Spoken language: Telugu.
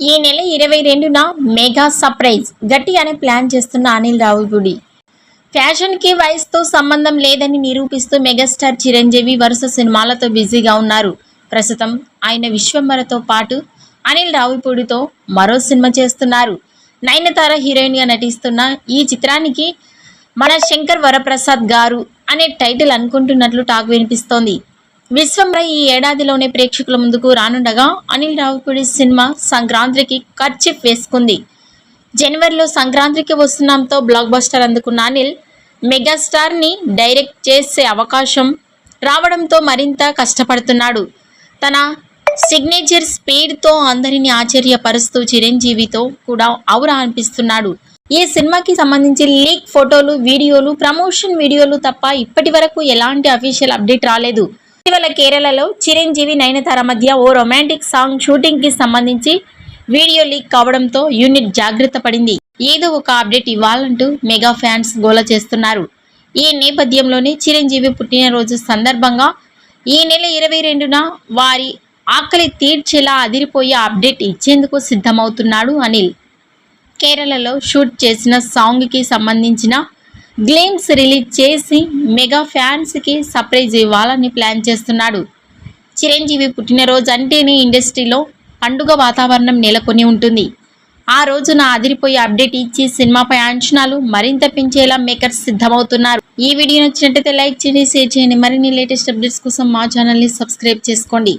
ఈ నెల ఇరవై రెండున మెగా సర్ప్రైజ్. గట్టిగానే ప్లాన్ చేస్తున్న అనిల్ రావుపూడి ఫ్యాషన్కి వయసుతో సంబంధం లేదని నిరూపిస్తూ మెగాస్టార్ చిరంజీవి వరుస సినిమాలతో బిజీగా ఉన్నారు. ప్రస్తుతం ఆయన విశ్వంబరతో పాటు అనిల్ రావుపూడితో మరో సినిమా చేస్తున్నారు. నయనతార హీరోయిన్గా నటిస్తున్న ఈ చిత్రానికి మన శంకర్ వరప్రసాద్ గారు అనే టైటిల్ అనుకుంటున్నట్లు టాక్ వినిపిస్తోంది. విశ్వంబర ఈ ఏడాదిలోనే ప్రేక్షకుల ముందుకు రానుండగా అనిల్ రావుపూడి సినిమా సంక్రాంతికి ఖర్చిఫ్ వేసుకుంది. జనవరిలో సంక్రాంతికి వస్తున్నాంతో బ్లాక్ బస్టర్ అందుకున్న అనిల్ మెగాస్టార్ని డైరెక్ట్ చేసే అవకాశం రావడంతో మరింత కష్టపడుతున్నాడు. తన సిగ్నేచర్ స్పీడ్తో అందరిని ఆశ్చర్యపరుస్తూ చిరంజీవితో కూడా ఔరా అనిపిస్తున్నాడు. ఈ సినిమాకి సంబంధించి లీక్ ఫోటోలు వీడియోలు ప్రమోషన్ వీడియోలు తప్ప ఇప్పటి వరకు ఎలాంటి అఫీషియల్ అప్డేట్ రాలేదు. ఇటీవల కేరళలో చిరంజీవి నయనతార మధ్య ఓ రొమాంటిక్ సాంగ్ షూటింగ్కి సంబంధించి వీడియో లీక్ కావడంతో యూనిట్ జాగ్రత్త పడింది. ఏదో ఒక అప్డేట్ ఇవ్వాలంటూ మెగా ఫ్యాన్స్ గోల చేస్తున్నారు. ఈ నేపథ్యంలోనే చిరంజీవి పుట్టినరోజు సందర్భంగా ఈ నెల ఇరవై రెండున వారి ఆకలి తీర్చేలా అదిరిపోయే అప్డేట్ ఇచ్చేందుకు సిద్ధమవుతున్నాడు అనిల్. కేరళలో షూట్ చేసిన సాంగ్కి సంబంధించిన గ్లేమ్స్ రిలీజ్ చేసి మెగా ఫ్యాన్స్కి సర్ప్రైజ్ ఇవ్వాలని ప్లాన్ చేస్తున్నాడు. చిరంజీవి పుట్టినరోజు అంటేనే ఇండస్ట్రీలో పండుగ వాతావరణం నెలకొని ఉంటుంది. ఆ రోజున అదిరిపోయే అప్డేట్ ఇచ్చి సినిమాపై అంచనాలు మరింత పెంచేలా మేకర్స్ సిద్ధమవుతున్నారు. ఈ వీడియో నచ్చినట్టయితే లైక్ చేయండి షేర్ చేయండి. మరిన్ని లేటెస్ట్ అప్డేట్స్ కోసం మా ఛానల్ని సబ్స్క్రైబ్ చేసుకోండి.